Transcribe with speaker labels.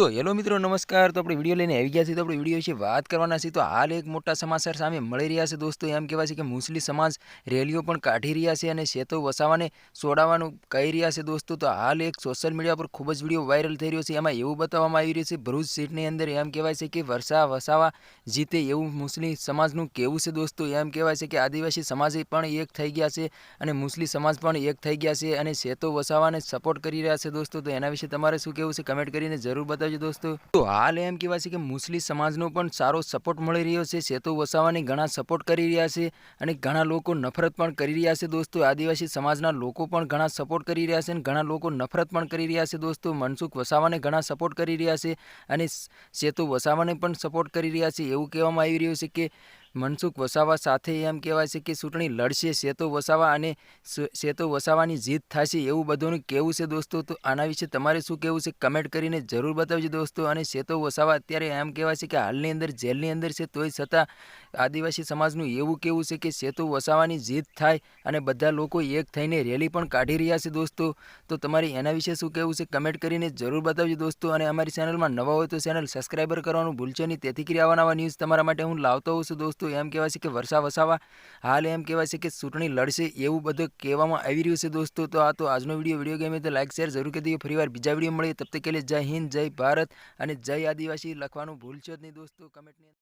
Speaker 1: તો હેલો મિત્રો, નમસ્કાર. તો આપણે વીડિયો લઈને આવી ગયા છીએ. તો આપણે વીડિયો વિશે વાત કરવાના છીએ. તો હાલ એક મોટા સમાચાર સામે મળી રહ્યા છે દોસ્તો. એમ કહેવાય છે કે મુસ્લિમ સમાજ રેલીઓ પણ કાઢી રહ્યા છે અને શેતો વસાવાને છોડાવવાનું કહી રહ્યા છે દોસ્તો. તો હાલ એક સોશિયલ મીડિયા પર ખૂબ જ વીડિયો વાયરલ થઈ રહ્યો છે. એમાં એવું બતાવવામાં આવી રહ્યું છે, ભરૂચ સીટની અંદર એમ કહેવાય છે કે વર્ષા વસાવા જીતે એવું મુસ્લિમ સમાજનું કહેવું છે દોસ્તો. એમ કહેવાય છે કે આદિવાસી સમાજે પણ એક થઈ ગયા છે અને મુસ્લિમ સમાજ પણ એક થઈ ગયા છે અને શેતો વસાવાને સપોર્ટ કરી રહ્યા છે દોસ્તો. તો એના વિશે તમારે શું કહેવું છે? કમેન્ટ કરીને જરૂર બતાવજો દોસ્તો. તો હાલ એમ કહેવાય છે કે મુસ્લિમ સમાજનો પણ સારો સપોર્ટ મળી રહ્યો છે. સેતુ વસાવાની ઘણા સપોર્ટ કરી રહ્યા છે અને ઘણા લોકો નફરત પણ કરી રહ્યા છે દોસ્તો. આદિવાસી સમાજના લોકો પણ ઘણા સપોર્ટ કરી રહ્યા છે અને ઘણા લોકો નફરત પણ કરી રહ્યા છે દોસ્તો. મનસુખ વસાવાને ઘણા સપોર્ટ કરી રહ્યા છે અને સેતુ વસાવાને પણ સપોર્ટ કરી રહ્યા છે. એવું કહેવામાં આવી રહ્યું છે કે મનસુખ વસાવા સાથે એમ કહેવાય છે કે ચૂંટણી લડશે શેતો વસાવા અને શેતો વસાવાની જીત થશે એવું બધુંનું કહેવું છે દોસ્તો. તો આના વિશે તમારે શું કહેવું છે કમેન્ટ કરીને જરૂર બતાવજો દોસ્તો. અને શેતો વસાવા અત્યારે એમ કહેવાય છે કે હાલની અંદર, જેલની અંદર છે, તોય છતાં આદિવાસી સમાજનું એવું કેવું છે કે સેતુ વસાવાની જીત થાય અને બધા લોકો એક થઈને રેલી પણ કાઢી રહ્યા છે દોસ્તો. તો તમારે એના વિશે શું કહેવું છે? કમેન્ટ કરીને જરૂર બતાવજો દોસ્તો અને અમારી ચેનલમાં નવા હોય તો ચેનલ સબસ્ક્રાઈબર કરવાનું ભૂલશો નહીં. તેથી કરી આવા ન્યૂઝ તમારા માટે હું લાવતો હોઉં છું દોસ્તો. એમ કહેવાય છે કે વર્ષા વસાવા, હાલ એમ કહેવાય છે કે ચૂંટણી લડશે એવું બધું કહેવામાં આવી રહ્યું છે દોસ્તો. તો આ તો આજનો વીડિયો વીડિયો ગમે તો લાઈક, શેર જરૂર કરી દઈએ ફરીવાર બીજા વીડિયો મળીએ. તબ તક કે જય હિન્દ, જય ભારત અને જય આદિવાસી લખવાનું ભૂલશો જ નહીં દોસ્તો. કમેન્ટની